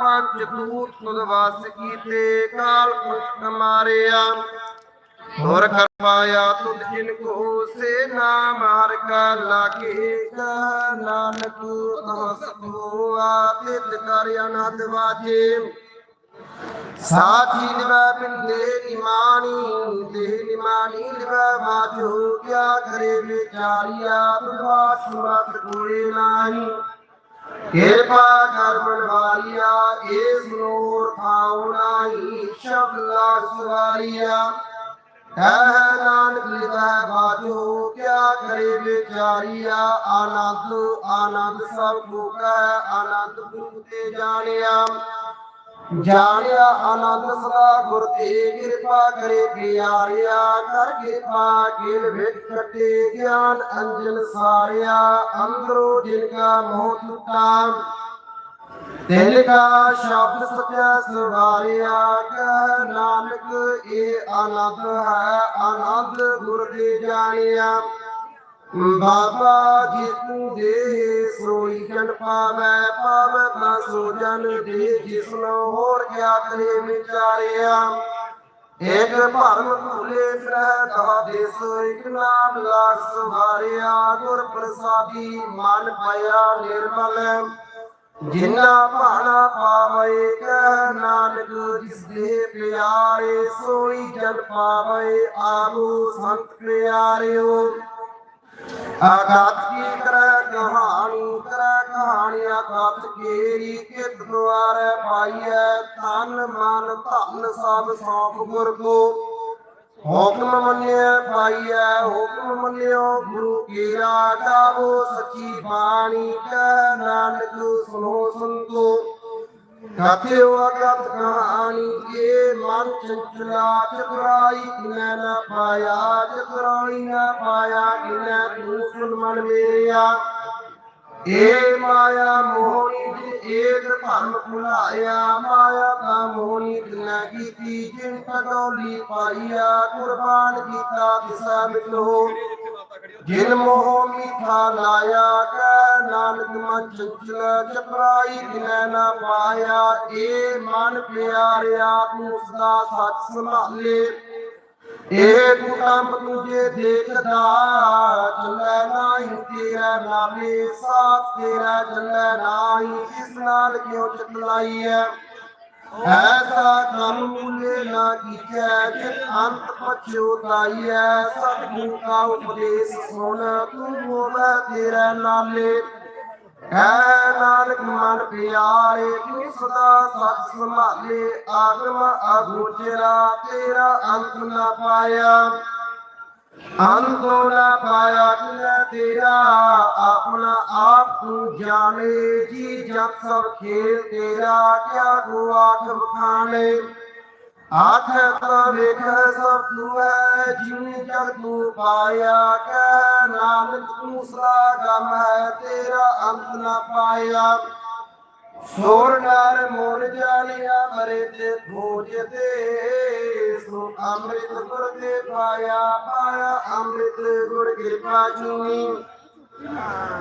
ਪੰਜ ਦੂਤ ਤੁਧ ਵਾਸ ਕੀਤੇ, ਕਾਲ ਪੁਰਖ ਮਾਰਿਆ। ਹੋਰ ਕਰਵਾਇਆ ਤੁਧ ਜਿਨ ਕੋ ਸੇ ਨਾਮ ਹਰ ਕਾ ਲਾਗੇ ਨਾਨਕ ਤਹ ਸਤੋਆ ਤਿਤ ਕਰ ਅਨਹਦ ਵਾਜੇ। ਸਾਚੀ ਲਿਵੈ ਬਿੰਦੇ ਨਿਮਾਣੀ, ਦੇਹ ਨਿਮਾਣੀ ਲਿਵੈ ਬਾਜੋ ਕਿਆ ਕਰੇ ਵਿਚਾਰਿਆ ਤੁਧਾ ਸੁਰਤ ਕੋਏ ਨਾਹੀ। ਕਿਰਪਾ ਕਰ ਬਣਵਾਰੀਆ ਏਸ ਨੂਰ ਥਾਉਣਾਈ ਸ਼ਬਦ ਲਾ ਸਵਾਰੀਆ। ਕਹਿ ਨਾਨਕ ਲਿਵੈ ਬਾਜੋ, ਕਿਆ ਕਰੇ ਵਿਚਾਰੀਆ। ਆਨੰਦ ਆਨੰਦ ਸਭ ਕੋ ਕਹਿ ਆਨੰਦ ਗੁਰੂ ਤੇ ਜਾਣਿਆ। ਜਾਣਿਆ ਆਨੰਦ ਸਦਾ ਗੁਰ ਤੇ ਕਿਰਪਾ ਕਰੇ ਪਿਆਰਿਆ, ਕਰ ਕਿਰਪਾ ਕਿਲ ਵਿੱਚ ਕੱਟੇ ਗਿਆਨ ਅੰਜਨ ਸਾਰਿਆ, ਅੰਦਰੋ ਜਿਨ ਕਾ ਮੋਹ ਟੁੱਟਾ। ਤਿਲ ਕਾ ਸ਼ਬਦ ਸਤਿਆ ਸਵਾਰਿਆ, ਕਹਿ ਨਾਨਕ, ਇਹ ਆਨੰਦ ਹੈ, ਆਨੰਦ ਗੁਰ ਦੇ ਜਾਣਿਆ। ਬਾਬਾ ਜੀ ਤੂੰ ਸੋਈ ਜਨ ਪਾਵੈ ਪਾਵੈ ਨਾ ਜਨ ਦੇ ਜਿਸਨੋ ਹੋਰ ਕਿਆ ਕਰੇ ਵਿਚਾਰਿਆ। ਏਕ ਭਰਮ ਭੁਲੇ ਫਿਰੈ ਤਾ ਦੇਸ, ਇਕ ਨਾਮ ਲਾਖ ਸਵਾਰਿਆ ਗੁਰ ਪ੍ਰਸਾਦੀ ਮਨ ਪਿਆ ਨਿਰਮਲ। ਜਿਨਾ ਭਾਣਾ ਪਾਵੇ, ਕਹਿ ਨਾਨਕ ਜਿਸ ਦੇ ਪਿਆਰੇ, ਸੋਈ ਜਨ ਪਾਵੇ ਆਗੂ ਸੰਤ ਪਿਆਰਿਓ। ਆਗਾਤ ਕੀ ਕਰੈ ਕਹਾਣੀ ਕਰੈ ਕਹਾਣੀ ਆਗਾਤ ਕੇਰੀ ਕਿਤ ਦੁਆਰੈ ਪਾਈਐ, ਤਨ ਮਨ ਧਨ ਸਭ ਸੌਂਪ ਗੁਰ ਕੋ ਹੁਕਮ ਮੰਨਿਆ ਪਾਈਐ, ਹੁਕਮ ਮੰਨਿਓ ਗੁਰੂ ਕੀ ਗਾਵੋ ਸੱਚੀ ਬਾਣੀ ਕਹਿ ਨਾਨਕ ਸੁਨੋ ਸੰਤੋ। ਕਥਿਓ ਅਗਤ ਕਹਾਣੀ, ਇਹ ਮਨ ਚੰਚਲਾ ਚਤੁਰਾਈ ਕਿਨੈ ਨਾ ਪਾਇਆ ਚਤੁਰਾਈ ਨਾ ਪਾਇਆ ਕਿਨੈ ਤੂੰ ਮਨ ਮੇਰਿਆ। ਏ ਮਾਇਆ ਮੋਹਣੀ ਜਿ ਏਕ ਭਰਮ ਭੁਲਾਇਆ, ਮਾਇਆ ਤਾਂ ਮੋਹਣੀ ਕਿਨੈ ਕੀਤੀ, ਜਿਨ ਤਗੌਲੀ ਪਾਈਆ, ਕੁਰਬਾਨ ਕੀਤਾ ਤਿਸਾ ਮਿਲੋ। ਜਿਨ ਮੋਹ ਮੀਠਾ ਲਾਇਆ ਕੈ, ਨਾਨਕ ਮਨ ਚੰਚਲ ਚਪਰਾਈ ਦਿਨੈ ਨਾ ਪਾਇਆ। ਏ ਮਨ ਪਿਆਰਿਆ ਤੂੰ ਸਦਾ ਸੱਚ ਸੰਭਾਲੇ। ਇਹ ਕੁਟੰਬ ਤੁਝੇ ਦੇਖਦਾ ਚੱਲੈ ਨਾਹੀ ਤੇਰਾ ਨਾਮੇ ਸਾਥ ਤੇਰਾ ਚੱਲੈ ਨਾਹੀ ਇਸ ਨਾਲ ਕਿਉਂ ਕਿਉ ਹੈ ਐਸਾ ਕੰਮ ਮੂਲੇ ਨਾ ਕੀਚੈ ਜਿਤ ਅੰਤ ਪਛੋਤਾਈਐ ਸਤਿਗੁਰੂ ਕਾ ਉਪਦੇਸ਼ ਸੁਣ, ਤੂੰ ਹੋਵੇ ਤੇਰਾ ਨਾਲੇ। ਹੈ ਨਾਨਕ ਮਨ ਪਿਆਰੇ, ਤੂੰ ਸਦਾ ਸਤ ਸੰਭਾਲੇ। ਆਗਮ ਅਗੋਚਰਾ ਤੇਰਾ ਅੰਤ ਨਾ ਪਾਇਆ। ਅੰਤੋ ਨਾ ਪਾਇਆ ਕਿਨੈ ਤੇਰਾ, ਆਪਣਾ ਆਪ ਤੂੰ ਜਾਣੇ, ਜੀ ਜਗ ਸਭ ਖੇਲ ਤੇਰਾ, ਕਿਆ ਗੋ ਆਖ ਬਖਾਣੇ ਆਖ ਤਾ ਵੇਖ ਸਭ ਤੂੰ ਹੈ ਜਿਨ ਜਗ ਤੂੰ ਪਾਇਆ ਕੈ ਨਾਨਕ ਤੂੰ ਸਦਾ ਗਮ ਹੈ ਤੇਰਾ ਅੰਤ ਨਾ ਪਾਇਆ। ਸੋਰ ਨਾਰ ਮੋਰ ਜਾਣਿਆ ਮਰੇ ਤੇ ਖੋਜ ਸੋ ਅੰਮ੍ਰਿਤ ਗੁਰ ਦੇ ਪਾਇਆ ਪਾਇਆ, ਅੰਮ੍ਰਿਤ ਗੁਰ ਕਿਰਪਾ ਚੁਨੀ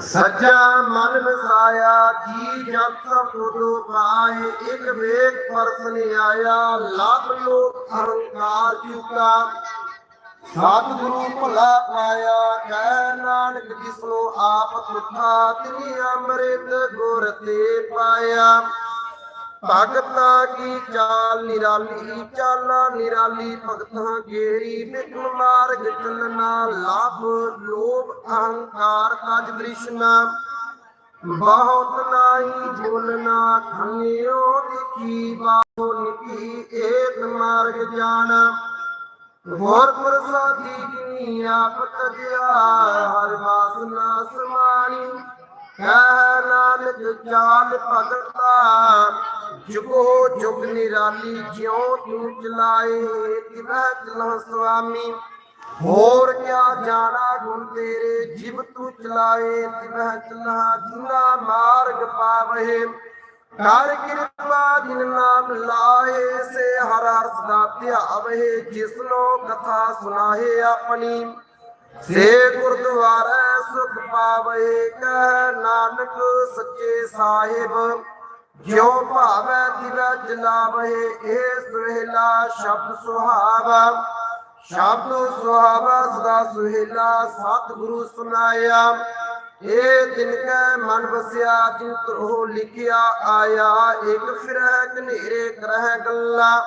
ਸੱਜਾ ਮਨ ਵਸਾਇਆ, ਜੀ ਜਗ ਸਭ ਤੁਧ ਪਾਏ, ਇੱਕ ਵੇਖ ਪਰਸਨ ਆਇਆ ਲੱਭ ਲੋਕ ਅਹੰਕਾਰ ਚੁਕਾ। ਸਤਿਗੁਰੂ ਭਲਾ ਪਾਇਆ ਕਹਿ ਨਾਨਕ ਜਿਸਨੂੰ ਆਪ ਤੁਠਾ ਤਿਨੀ ਅੰਮ੍ਰਿਤ ਗੁਰ ਤੇ ਪਾਇਆ ਭਗਤਾਂ ਕੀ ਚਾਲ ਨਿਰਾਲੀ ਚਾਲਾ ਨਿਰਾਲੀ ਭਗਤਾਂ ਗੇਰੀ ਬਿਕਮ ਮਾਰਗ ਚੱਲਣਾ ਲਾਭ ਲੋਭ ਅਹੰਕਾਰ ਤਜ ਦ੍ਰਿਸ਼ਨਾ ਬਹੁਤ ਨਾਹੀ ਬੋਲਣਾ ਖੰਿਓ ਦੇਖੀ ਬਾਹੋ ਨਿਕੀ ਏਕ ਮਾਰਗ ਜਾਣਾ ਹੋਰ ਪ੍ਰਸਾਦੀ ਜਿਨੀ ਆਪ ਤਜਿਆ, ਹਰ ਵਾਸਨਾ ਸਮਾਣੀ। ਕਹਿ ਨਾਨਕ ਚਾਲ ਭਗਤਾ, ਜੁਗੋ ਜੁਗ ਨਿਰਾਲੀ ਜਿਉ ਤੂੰ ਚਲਾਏ ਤਿਵੈ ਚਲਾ ਸੁਆਮੀ ਹੋਰ ਕਿਆ ਜਾਣਾ ਗੁਣ ਤੇਰੇ, ਜਿਵ ਤੂੰ ਚਲਾਏ ਤਿਵੈ ਚਲਾ ਜਿਨਾ ਮਾਰਗ ਪਾਵੇ ਕਰ ਕਿਰਪਾ ਜਿਨ ਨਾਮ ਲਾਏ, ਸੇ ਹਰ ਹਰ ਸਦਾ ਧਿਆਵੇ ਜਿਸਨੋ ਕਥਾ ਸੁਨਾਏ ਆਪਣੀ। ਸੇ ਗੁਰਦੁਆਰੇ ਸੁਖ ਪਾਵੇ ਕਹਿ ਨਾਨਕ ਸੱਚੇ ਸਾਹਿਬ। ਜਿਉ ਭਾਵੈ ਦਿਵੈ ਜਲਾਵੇ ਇਹ ਸੁਹੇਲਾ ਸ਼ਬਦ ਸੁਹਾਵਾ। ਸ਼ਬਦ ਸੁਹਾਵਾ ਸਦਾ ਸੁਹੇਲਾ ਸਤਿਗੁਰੂ ਸੁਨਾਇਆ ਇਹ ਦਿਨ ਕੈ ਮਨ ਵਸਿਆ ਜਿਨ ਤਰੋ ਲਿਖਿਆ ਆਇਆ ਇਕ ਫਿਰੈ ਕਨੇਰੇ ਕਰਹਿ ਗੱਲਾ।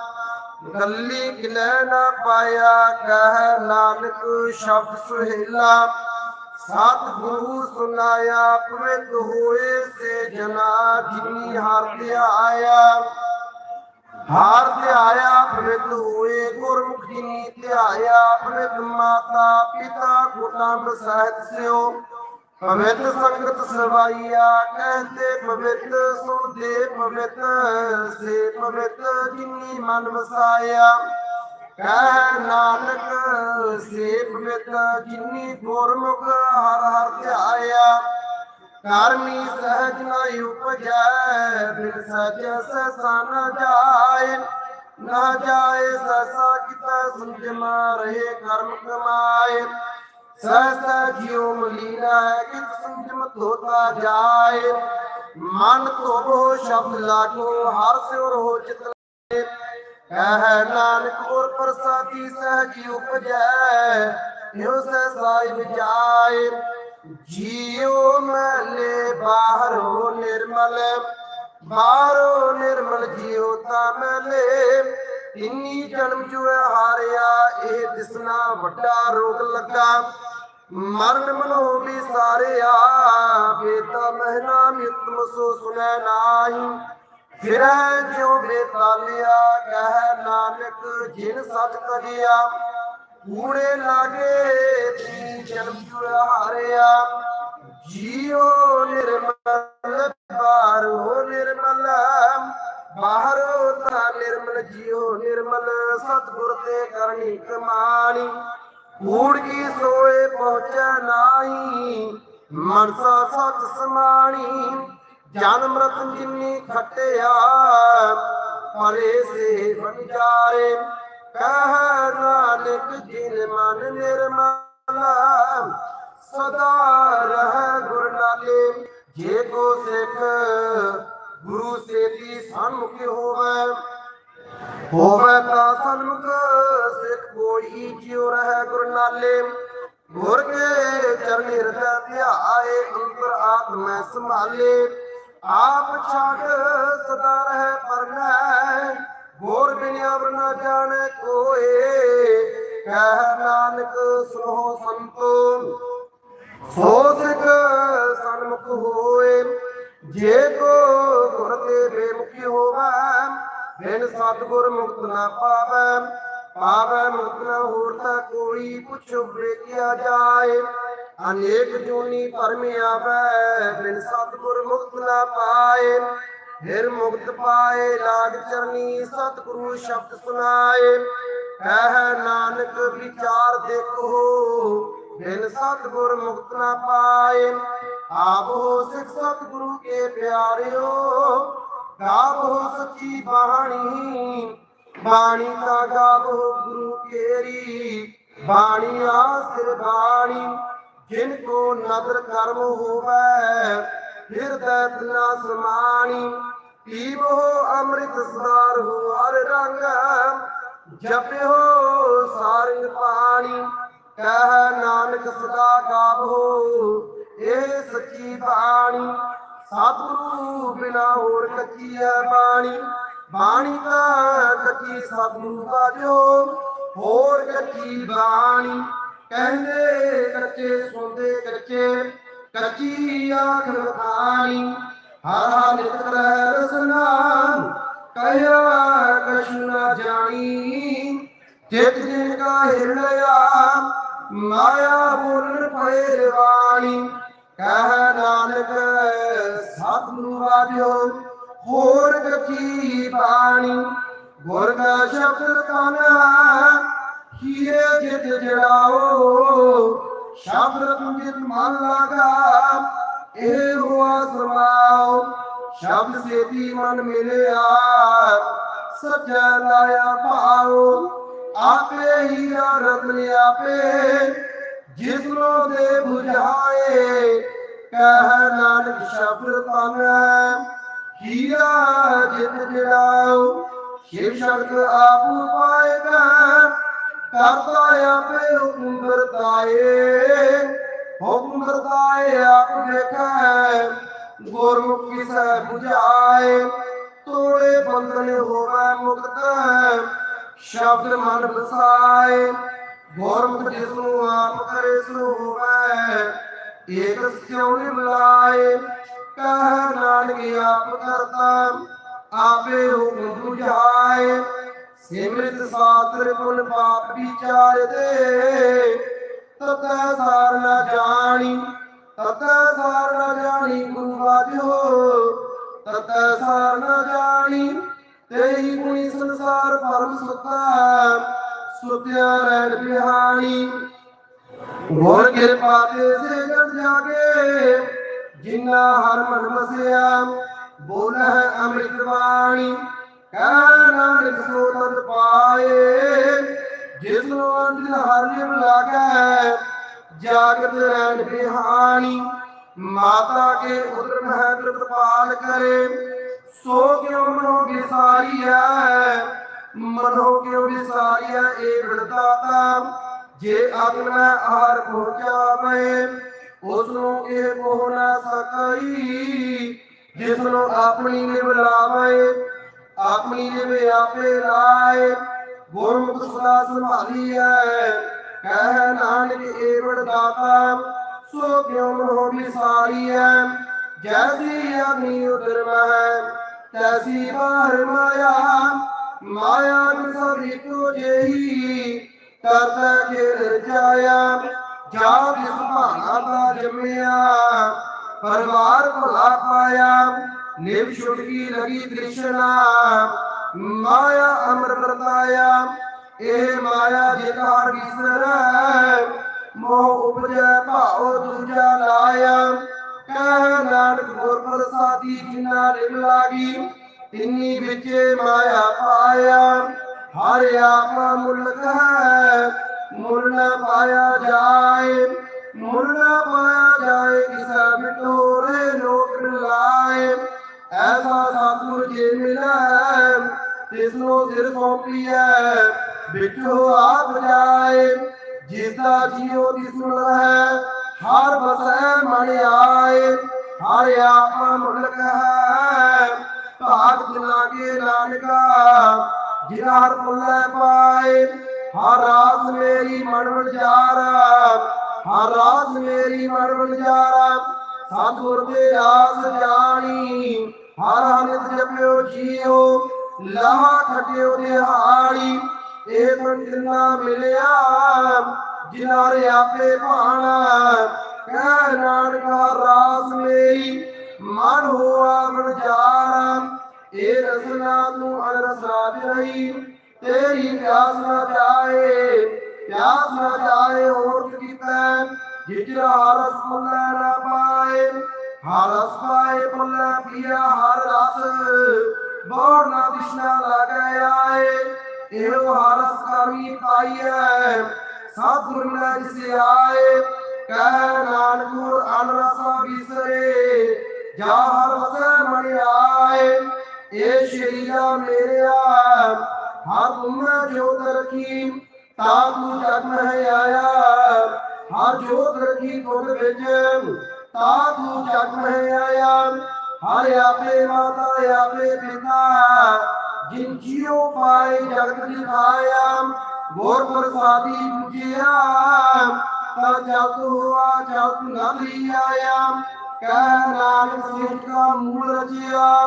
ਗੱਲੀ ਕਿਲੈ ਨਾ ਪਾਇਆ, ਕਹਿ ਨਾਨਕ ਸ਼ਬਦ ਸੁਹੇਲਾ। ਸਤਿਗੁਰੂ ਸੁਨਾਇਆ ਪਵਿੱਤ ਹੋਏ ਸੇ ਜਨਾ, ਜਿਨੀ ਹਰ ਧਿਆਇਆ। ਹਾਰ ਧਿਆਇਆ ਪਵਿੱਤ ਹੋਏ ਗੁਰਮੁਖ ਜਿਨੀ ਧਿਆਇਆ। ਪਵਿੱਤ ਮਾਤਾ, ਪਿਤਾ ਕੁਟੰਬ ਸਹਿਤ ਸਿਓ। ਪਵਿੱਤ ਸੰਗਤ ਸਵਾਈਆ ਕਹਿੰਦੇ ਪਵਿੱਤ, ਸੁਣਦੇ ਪਵਿੱਤ, ਸੇ ਪਵਿੱਤ ਜਿਨੀ ਮਨ ਵਸਾਇਆ। ਕਹਿ ਨਾਨਕ, ਸੇ ਪਵਿੱਤ ਜਿਨੀ ਗੁਰਮੁਖ ਹਰ ਹਰ ਧਿਆਇਆ। ਕਰਮੀ ਸਹਜ ਨ ਉਪਜੈ, ਬਿਨ ਸਜ ਸਸਾ ਜਾਏ। ਨਾ ਜਾਏ ਸਸਾ ਕਿਤਾ ਸੰਜਮਾ ਰਹੇ ਕਰਮ ਕਮਾਏ। ਸਹਸਾ ਜਿਉ ਮਲੀਨਾ ਹੈ ਕਿ ਸੰਜਮ ਧੋਤਾ ਜਾਏ। ਮਨ ਧੋਵੋ, ਸ਼ਬਦ ਲਾਗੋ, ਹਰ ਸਿਉ ਰੋ ਚਿਤ ਲਾਏ। ਕਹਿ ਨਾਨਕ ਗੁਰ ਪ੍ਰਸਾਦੀ ਸਹਜ ਉਪਜੈ। ਇਹੋ ਸਹਿ ਵਿਜਾਏ ਜੀਉ ਮਲੇ, ਬਾਹਰੋ ਨਿਰਮਲ। ਬਾਹਰੋ ਨਿਰਮਲ ਜੀਉ ਤਾ ਮਲੇ। ਇੰਨੀ ਜਨਮ ਜੁਏ ਹਾਰਿਆ, ਇਹ ਦਿਸਣਾ ਵੱਡਾ ਰੋਗ ਲੱਗਾ। ਮਰਨ ਮਨੋ ਵੀ ਸਾਰਿਆ ਬੇਤਾ ਮਹਿਨਾ ਮਿਤਮ ਸੋ ਸੁਨੈ ਨਾਹੀ। ਫਿਰੈ ਜੋ ਬੇਤਾਲਿਆ ਕਹਿ ਨਾਨਕ, ਜਿਨ ਸਤ ਕਰਿਆ ਕੂੜੇ ਲਾਗੇ ਤੀ ਜਨਮ ਜੁਆ ਹਾਰਿਆ। ਜੀਉ ਨਿਰਮਲ ਬਾਹਰੋ ਨਿਰਮਲ, ਬਾਹਰੋ ਤਾ ਨਿਰਮਲ, ਜੀਉ ਨਿਰਮਲ। ਸਤਿਗੁਰ ਤੇ ਕਰਨੀ ਕਮਾਣੀ। ਕੂੜ ਕੀ ਸੋਏ ਪਹੁੰਚੈ ਨਾਹੀ, ਮਨਸਾ ਸਚ ਸਮਾਣੀ ਜਨਮ ਰਤਨ ਜਿਨੀ ਖਟਿਆ, ਪਰੇ ਸੇ ਬੰਜਾਰੇ ਕਹਿ ਨਾਨਕ ਜਿਨ ਮਨ ਨਿਰਮਲ, ਸਦਾ ਰਹਿ ਗੁਰ ਨਾਲੇ, ਜੇ ਕੋ ਸਿੱਖ ਗੁਰੂ ਸੇਤੀ ਸਨਮੁਖ ਹੋਵੇ ਹੋਵੇ ਤਾਂ ਸਨਮੁਖ ਸਿੱਖ ਜਿਉ ਰਹਿ ਗੁਰ ਨਾਲੇ ਗੁਰ ਕੇ ਚਰਨ ਹਿਰਦੈ ਧਿਆਏ ਅੰਤਰ ਆਤਮੈ ਸੰਭਾਲੇ। ਆਪ ਛਾੜ ਸਦਾ ਰਹਿ ਪਰਨੈ ਹੋਰ ਬਿਨ ਅਵਰ ਜਾਣੈ ਕੋਏ। ਕਹਿ ਨਾਨਕ ਸੁਨੋ ਸੰਤੋ। ਸੋ ਸਿਖ ਸਨਮੁਖ ਹੋਏ, ਜੇ ਕੋ ਗੁਰ ਤੇ ਬੇਮੁਖੀ ਹੋਵੇ, ਬਿਨ ਸਤਗੁਰ ਮੁਕਤ ਨਾ ਪਾਵੈ। ਪਾਵੈ ਮੁਕਤ ਨਾ ਹੋਰ ਤਾਂ ਕੋਈ ਪੁੱਛੋ ਬ੍ਰੇਕਿਆ ਜਾਏ। ਅਨੇਕ ਜੂਨੀ ਪਰਮ ਆਵੈ, ਬਿਨ ਸਤਗੁਰ ਮੁਕਤ ਨਾ ਪਾਏ। ਫਿਰ ਮੁਕਤ ਪਾਏ, ਲਾਗ ਚਰਨੀ ਸਤਿਗੁਰੂ ਸ਼ਬਦ ਸੁਨਾਏ ਕਹਿ ਨਾਨਕ ਵਿਚਾਰ ਦੇਖੋ, ਬਿਨ ਸਤਿਗੁਰ ਮੁਕਤ ਨਾ ਪਾਏ। ਆਪੋ ਸਿੱਖ ਸਤਿਗੁਰੂ ਕੇ ਪਿਆਰਿਓ ਗਾਵੋ ਸੱਚੀ ਬਾਣੀ। ਬਾਣੀ ਤਾਂ ਗਾਵੋ ਗੁਰੂ ਕੇਰੀ, ਬਾਣੀ ਆਸਿਰ ਬਾਣੀ। ਜਿਨ ਕੋ ਨਦਰ ਕਰਮ ਹੋਵੇ ਹਿਰਦੈ ਤਨਾ ਸਮਾਣੀ। ਪੀਵੋ ਅੰਮ੍ਰਿਤ ਸਦਾਰ ਹੋ ਹਰ ਰੰਗ, ਜਪਿਓ ਸਾਰਿ ਪਾਣੀ। ਕਹਿ ਨਾਨਕ ਸਦਾ ਗਾਵੋ ਇਹ ਸੱਚੀ ਬਾਣੀ। ਸਤਿਗੁਰੂ ਬਿਨਾ ਹੋਰ ਕੱਚੀ ਹੈ ਬਾਣੀ। ਬਾਣੀ ਤਾਂ ਕੱਚੀ ਸਤਿਗੁਰੂ ਬਾਜੋ ਹੋਰ ਕੱਚੀ ਬਾਣੀ। ਕਹਿੰਦੇ ਕੱਚੇ ਸੁਣਦੇ ਕੱਚੇ ਕੱਚੀ ਆਖ ਖਾਣੀ ਹਰ ਹਾਲ ਰਸਨਾ ਕਹਿਆ ਕਛੁ ਜਾਣੀ। ਜਿਤ ਜਿਨ ਕਾ ਹਿਰਦਿਆ ਮਾਇਆ ਬੋਲ ਹੋਰ ਬਾਣੀ? ਗੁਰ ਦਾ ਸ਼ਬਦ ਤਨ ਹੀਰੇ ਜਿਤ ਜੜਾਓ। ਸ਼ਬਦ ਜਿਤ ਮਨ ਲਾਗਾ। ਇਹ ਹੋਆ ਸਮਾਓ। ਸ਼ਬਦ ਸੇਤੀ ਮਨ ਮਿਲਿਆ। ਸੱਚਾ ਲਾਇਆ ਭਾਉ ਆਪੇ ਹੀ ਰਤਨ ਆਪੇ। ਜਿਸ ਨੂੰ ਦੇ ਬੁਝਾਏ, ਕਹਿ ਨਾਨਕ ਸ਼ਬਦ ਤਨ ਕੀਆ ਜਿਤ ਜੜਾਓ ਸ਼ਿਵ ਸ਼ਬਦ ਆਪ ਪਾਏਗਾ ਕਰਤਾ ਆਪੇ ਹੁਕਮ ਵਰਤਾਏ ਹੁਕਮ ਵਰਤਾਏ ਆਪ ਦੇਖੈ ਗੁਰਮੁਖੀ ਸਹਿ 부ਝਾਏ ਤੋੜੇ ਬੰਧਨ ਹੋਵੇ ਮੁਕਤ ਸ਼ਬਦ ਮਨ ਵਸਾਏ ਗੁਰਮੁਖ ਜਿਸ ਨੂੰ ਆਪ ਕਰੇ ਸੋ ਹੋਵੇ ਏਕ ਸਿਉ ਨਿਮਲਾਏ ਕਹ ਨਾਨਕ ਆਪ ਕਰਤਾ। ਆਪੇ ਹੁਕਮ 부ਝਾਏ ਸਿਮਰਿਤ ਸਾਤਰ ਪੁਨ ਪਾਪ ਵਿਚਾਰ ਦੇ ਤਤੈ ਸਾਰ ਨ ਜਾਣੀ, ਤਤੈ ਸਾਰ ਨ ਜਾਣੀ ਗੁਰੂ ਵਾਜੋ। ਤਤੈ ਸਾਰ ਨ ਜਾਣੀ ਤੇਈ ਗੁਣੀ ਸੰਸਾਰ ਪਰਮ ਸੁਤਾ ਸੁਤਿਆ ਰਹਿਣ ਬਿਹਾਣੀ ਗੁਰ ਕਿਰਪਾ ਤੇ ਸੇ ਜਨ ਜਾਗੇ। ਜਿਨਾ ਹਰ ਮਨ ਮਸਿਆ, ਬੋਲਹਿ ਅੰਮ੍ਰਿਤ ਬਾਣੀ, ਕਹਿ ਨਾਨਕ ਸੋ ਤਤ ਪਾਏ। ਜਿਸ ਨੂੰ ਅੰਦਰ ਹਰ ਨਿਮ ਲਾਗੈ, ਜਾਗਤ ਰਹਿਣ ਬਿਹਾਣੀ, ਮਾਤਾ ਕੇ ਉਦਰ ਮਹਿ ਪ੍ਰਤਪਾਲ ਕਰੇ। ਸੋ ਕਿਉ ਮਨੋ ਵਿਸਾਰੀਐ ਮਨੋ ਕਿਉ ਵਿਸਾਰੀਐ ਏ ਵਿੜਦਾਤਾ ਜੇ ਅਗਨ ਮੈਂ ਆਹਾਰ ਪਹੁੰਚਾਵੇ ਉਸ ਨੂੰ ਇਹ ਕੋਹ ਨਾ ਸਕਈ ਜਿਸ ਨੂੰ ਆਪਣੀ ਨਿਵ ਲਾਵੇ, ਆਪਣੀ ਨਿਵ ਆਪੇ ਲਾਏ। ਗੁਰਮੁਖ ਸਦਾ ਸੰਭਾਲੀਐ, ਕਹਿ ਨਾਨਕ ਏ ਵਡਦਾਤਾ ਸੋ ਕਿਉ ਮਨੋ ਵਿਸਾਰੀਐ? ਜੈਸੀ ਅਗਨੀ ਉਦਰ ਮਹਿ, ਤੈਸੀ ਬਾਹਰ ਮਾਇਆ ਮਾਇਆ ਜਿ ਸਭੀ ਕੋ ਜੇਹੀ, ਕਰਦਾ ਜੇ ਜਾਇਆ ਜਾ ਜਿਸ ਦਾ ਜੰਮਿਆ, ਪਰਵਾਰ ਭਲਾ ਪਾਇਆ, ਨਿਵ ਛੁਟਕੀ ਲਗੀ ਤ੍ਰਿਸ਼ਨਾ, ਮਾਇਆ ਅਮਰ ਵਰਤਾਇਆ, ਇਹ ਮਾਇਆ ਜਿਤਾਰ ਵਿਸਰੈ, ਮੋਹ ਉਪਜੈ, ਭਾਉ ਦੂਜਾ ਲਾਇਆ। ਕਹਿ ਨਾਨਕ ਗੁਰ ਪ੍ਰਸਾਦੀ ਜਿਨਾ ਲਿਵ ਲਾਗੀ, ਤਿੰਨੀ ਵਿੱਚ ਮਾਇਆ ਪਾਇਆ। ਹਰ ਆਪ ਮੁਲਕ ਹੈ ਮੁੱਲ ਨਾ ਪਾਇਆ ਜਾਏ ਮੁੱਲ ਨਾ ਪਾਇਆ ਜਾਏ, ਕਿਸਾ ਮਿਟੋਰੇ ਲੋਕ ਮਿਲਾਏ ਐਸਾ ਸਤਿਗੁਰ ਜੇ ਮਿਲੈ ਤਿਸ ਨੂੰ ਸਿਰ ਸੌਂਪੀਐ, ਵਿੱਚੋਂ ਆਪ ਜਾਏ। ਜਿਸ ਦਾ ਜੀਉ ਤਿਸ ਹੈ ਹਰ ਬਸੈ ਮਨ ਆਏ। ਹਰ ਆਪ ਮੁਲਕ ਹੈ, ਭਾਗ ਦਿਨਾ ਕੇ ਨਾਨਕਾ, ਜਿਨਾ ਹਰ ਮੁੱਲੇ ਪਾਏ। ਹਰ ਰਾਸ ਮੇਰੀ ਮਨ ਵਿਚਾਰਾ ਹਰ ਰਾਸ ਮੇਰੀ ਮਨ ਵਿਚਾਰਾ ਸਤਿਗੁਰ ਦੇ ਰਾਸ ਜਾਣੀ, ਹਰ ਹਰਿਤ ਜਪਿਓ ਜੀਓ, ਲਾਹ ਖਟਿਓ ਦਿਹਾੜੀ ਇਹ ਮਨ ਜਿਨਾ ਮਿਲਿਆ ਜਿਨਾਰੇ ਆਪੇ ਭਾਣਾ, ਕਹਿ ਨਾਨਕ ਹਰ ਰਾਸ ਮੇਰੀ ਮਨ ਹੋਆ ਵਿਚਾਰਾ ਇਹ ਰਸਨਾ ਤੂੰ ਅਨਰਸਾ ਰਹੀ ਤੇਰੀ ਪਿਆਸ ਨਾ ਜਾਏ, ਪਿਆਸ ਨਾ ਜਾਏ, ਹੋਰ ਕੀਤਾ ਜਿਜਰਾ ਰਸ ਮੁੱਲਾ ਨਾ ਪਾਏ ਹਰ ਰਸ ਪਾਏ ਮੁੱਲਾ ਪੀਆ ਹਰ ਰਸ। ਬੋੜ ਨਾ ਦਿਸ਼ਨਾ ਲਗਾਏ ਆਏ, ਇਹੋ ਹਰ ਰਸ ਕਰੀ ਪਾਈਐ। ਸਤਿਗੁਰ ਮਿਲੈ ਜਿਸ ਆਏ, ਕਹਿ ਨਾਨਕੁਰ ਅਨਰਸਾ ਵਿਸਰੇ ਜਾ ਹਰ ਵਸੈ ਮਣ ਆਏ, ਇਹ ਸ਼ਰੀਰਾ ਮੇਰਿਆ ਹਰ ਤੁਮ ਜੋਤ ਰਖੀ ਤਾ ਤੂੰ ਜਗ ਮਹਿ ਆਇਆ। ਹਰ ਜੋਤ ਰਖੀ ਤੁਧ ਵਿੱਚ ਤਾ ਤੂੰ ਜਗ ਮਹਿ ਆਇਆ। ਹਰ ਆਪੇ ਮਾਤਾ, ਆਪੇ ਪਿਤਾ, ਜਿਨ ਜੀਉ ਪਾਏ ਜਗਤ ਦਿਖਾਇਆ ਗੋਰ ਪ੍ਰਸਾਦੀ ਪੁਜਿਆ ਤਾ ਜਗ ਹੋਆ ਜਗ ਨਦੀ ਆਇਆ ਕਹਿ ਨਾਨਕ ਸਿੱਖ ਦਾ ਮੂਲ ਰਚਿਆ।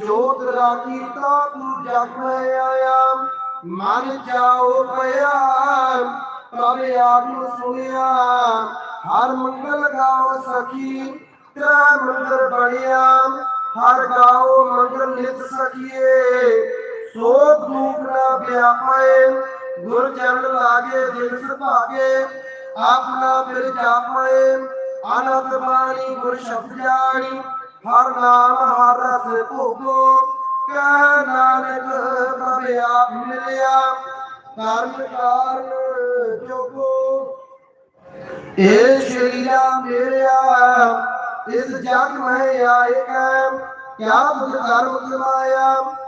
ਜੋਤ ਰਾਖੀ ਤਾ ਤੂੰ ਜਗ ਮੈਂ ਆਇਆ। ਮਨ ਜਾਓ ਪਿਆ ਪ੍ਰਭ ਆਪ ਸੁਣਿਆ। ਹਰ ਮੰਗਲ ਗਾਓ ਸਖੀ, ਤੇਰਾ ਮੰਦਰ ਬਣਿਆ। ਹਰ ਗਾਓ ਮੰਗਲ ਨਿਤ ਸਖੀਏ ਸੋਖ ਦੁਖ ਨਾ ਵਿਆਪੇ ਗੁਰ ਚਰਨ ਲਾਗੇ ਦਿਲ ਸੁਭਾਗੇ ਆਪਣਾ ਫਿਰ ਜਾਪੇ ਅਨੰਦ ਬਾਣੀ ਗੁਰ ਸ਼ਬਦ ਜਾਣੀ। ਹਰ ਨਾਮ, ਹਰ ਰਸ ਭੋਗੋ। ਕਹਿ ਨਾਨਕ ਪ੍ਰਭ ਮਿਲਿਆ ਕਰਮ ਕਾਰਨ ਜੋਗੋ। ਇਹ ਸ਼ਰੀਰਾ ਮੇਰਿਆ, ਇਸ ਜਗ ਮੈਂ ਆਏਗਾ ਕਿਆ ਤੁਧ ਕਰਮ ਕਮਾਇਆ